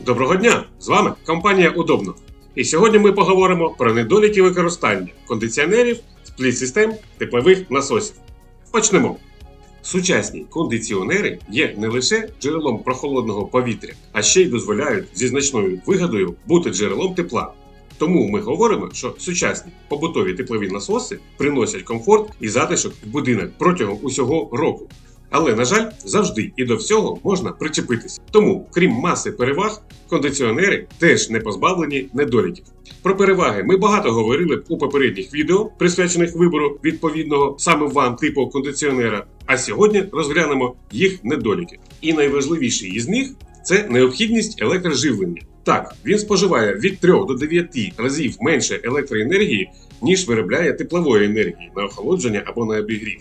Доброго дня! З вами компанія Удобно. І сьогодні ми поговоримо про недоліки використання кондиціонерів, спліт-систем, теплових насосів. Почнемо. Сучасні кондиціонери є не лише джерелом прохолодного повітря, а ще й дозволяють зі значною вигодою бути джерелом тепла. Тому ми говоримо, що сучасні побутові теплові насоси приносять комфорт і затишок в будинок протягом усього року. Але, на жаль, завжди і до всього можна причепитися. Тому, крім маси переваг, кондиціонери теж не позбавлені недоліків. Про переваги ми багато говорили у попередніх відео, присвячених вибору відповідного саме вам типу кондиціонера. А сьогодні розглянемо їх недоліки. І найважливіший із них це необхідність електроживлення. Так, він споживає від 3 до 9 разів менше електроенергії, ніж виробляє теплової енергії на охолодження або на обігрів.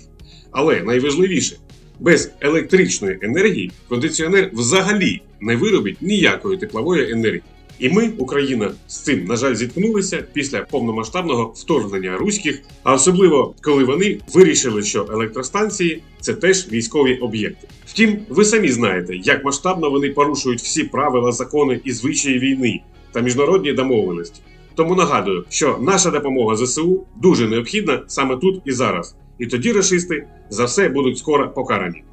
Але найважливіше, без електричної енергії кондиціонер взагалі не виробить ніякої теплової енергії. І ми, Україна, з цим, на жаль, зіткнулися після повномасштабного вторгнення руських, а особливо коли вони вирішили, що електростанції це теж військові об'єкти. Втім, ви самі знаєте, як масштабно вони порушують всі правила, закони і звичаї війни та міжнародні домовленості. Тому нагадую, що наша допомога ЗСУ дуже необхідна саме тут і зараз. І тоді рашисти за все будуть скоро покарані.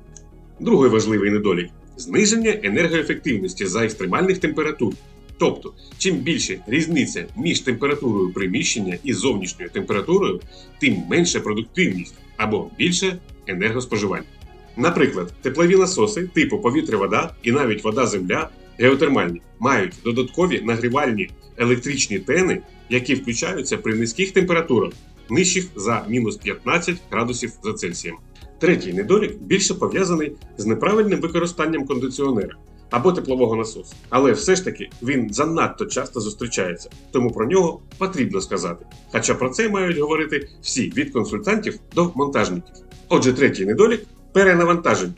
Другий важливий недолік зниження енергоефективності за екстремальних температур. Тобто, чим більше різниця між температурою приміщення і зовнішньою температурою, тим менша продуктивність або більше енергоспоживання. Наприклад, теплові насоси типу повітря-вода і навіть вода-земля геотермальні мають додаткові нагрівальні електричні тени, які включаються при низьких температурах, нижчих за мінус 15 градусів за Цельсієм. Третій недолік більше пов'язаний з неправильним використанням кондиціонера або теплового насосу. Але все ж таки він занадто часто зустрічається, тому про нього потрібно сказати. Хоча про це мають говорити всі від консультантів до монтажників. Отже, третій недолік перенавантаження.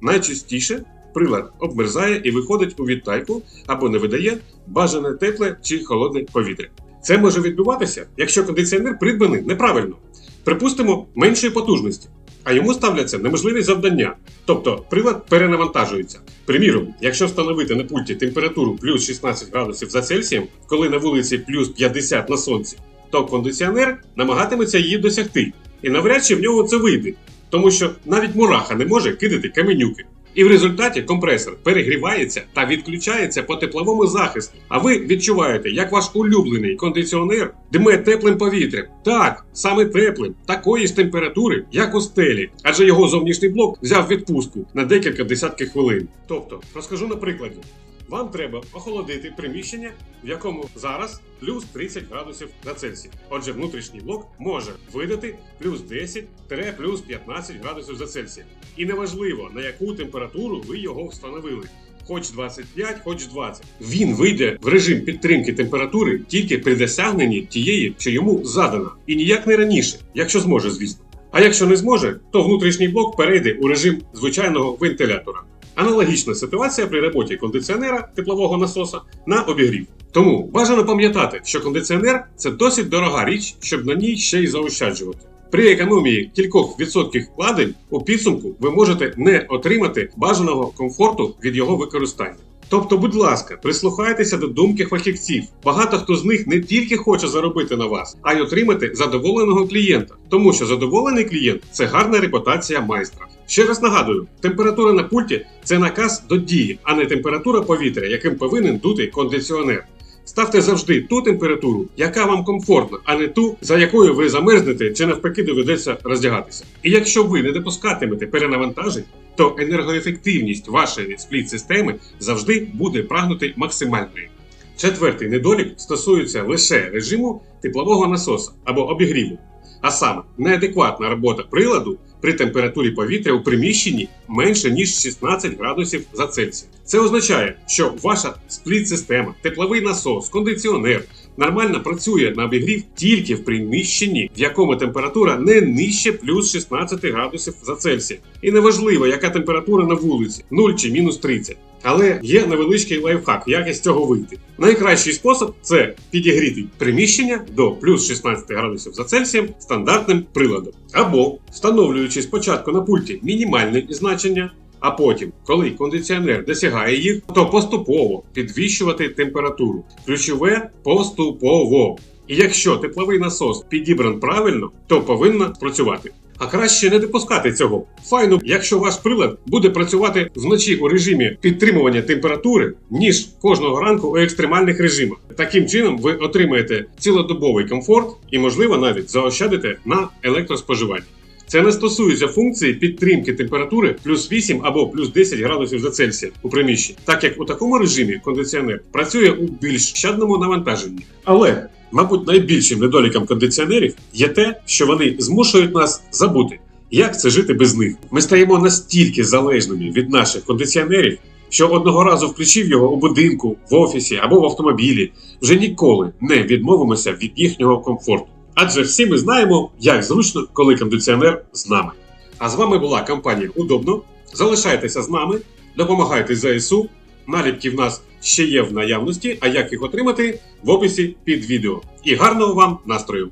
Найчастіше прилад обмерзає і виходить у відтайку або не видає бажане тепле чи холодне повітря. Це може відбуватися, якщо кондиціонер придбаний неправильно, припустимо, меншої потужності, а йому ставляться неможливі завдання, тобто прилад перенавантажується. Приміром, якщо встановити на пульті температуру плюс 16 градусів за Цельсієм, коли на вулиці плюс 50 на сонці, то кондиціонер намагатиметься її досягти, і навряд чи в нього це вийде, тому що навіть мураха не може кидати каменюки. І в результаті компресор перегрівається та відключається по тепловому захисту. А ви відчуваєте, як ваш улюблений кондиціонер дме теплим повітрям. Так, саме теплим, такої ж температури, як у стелі, адже його зовнішній блок взяв відпустку на декілька десятків хвилин. Тобто, розкажу на прикладі. Вам треба охолодити приміщення, в якому зараз плюс 30 градусів за Цельсій. Отже, внутрішній блок може видати плюс 10 плюс 15 градусів за Цельсій. І неважливо, на яку температуру ви його встановили. Хоч 25, хоч 20. Він вийде в режим підтримки температури тільки при досягненні тієї, що йому задано, і ніяк не раніше, якщо зможе, звісно. А якщо не зможе, то внутрішній блок перейде у режим звичайного вентилятора. Аналогічна ситуація при роботі кондиціонера теплового насоса на обігрів. Тому бажано пам'ятати, що кондиціонер це досить дорога річ, щоб на ній ще й заощаджувати. При економії кількох відсотків вкладень у підсумку ви можете не отримати бажаного комфорту від його використання. Тобто, будь ласка, прислухайтеся до думки фахівців. Багато хто з них не тільки хоче заробити на вас, а й отримати задоволеного клієнта, тому що задоволений клієнт це гарна репутація майстра. Ще раз нагадую, температура на пульті це наказ до дії, а не температура повітря, яким повинен дути кондиціонер. Ставте завжди ту температуру, яка вам комфортна, а не ту, за якою ви замерзнете чи навпаки доведеться роздягатися. І якщо ви не допускатимете перенавантажень, то енергоефективність вашої спліт-системи завжди буде прагнути максимальної. Четвертий недолік стосується лише режиму теплового насоса або обігріву, а саме неадекватна робота приладу при температурі повітря у приміщенні менше ніж 16 градусів за Цельсієм. Це означає, що ваша спліт-система, тепловий насос, кондиціонер нормально працює на обігрів тільки в приміщенні, в якому температура не нижче плюс 16 градусів за Цельсієм. І неважливо, яка температура на вулиці 0 чи мінус 30. Але є невеличкий лайфхак, як із цього вийти. Найкращий спосіб це підігріти приміщення до плюс 16 градусів за Цельсієм стандартним приладом. Або встановлюючи спочатку на пульті мінімальне значення, А потім, коли кондиціонер досягає їх, то поступово підвищувати температуру. Ключове поступово. І якщо тепловий насос підібран правильно, то повинна працювати. А краще не допускати цього. Файно, якщо ваш прилад буде працювати вночі у режимі підтримування температури, ніж кожного ранку у екстремальних режимах. Таким чином ви отримаєте цілодобовий комфорт і, можливо, навіть заощадите на електроспоживанні. Це не стосується функції підтримки температури плюс 8 або плюс 10 градусів за Цельсія у приміщенні, так як у такому режимі кондиціонер працює у більш щадному навантаженні. Але, мабуть, найбільшим недоліком кондиціонерів є те, що вони змушують нас забути, як це жити без них. Ми стаємо настільки залежними від наших кондиціонерів, що одного разу включив його у будинку, в офісі або в автомобілі, вже ніколи не відмовимося від їхнього комфорту. Адже всі ми знаємо, як зручно, коли кондиціонер з нами. А з вами була компанія Удобно. Залишайтеся з нами, допомагайте ЗСУ. Наліпки в нас ще є в наявності, а як їх отримати в описі під відео. І гарного вам настрою!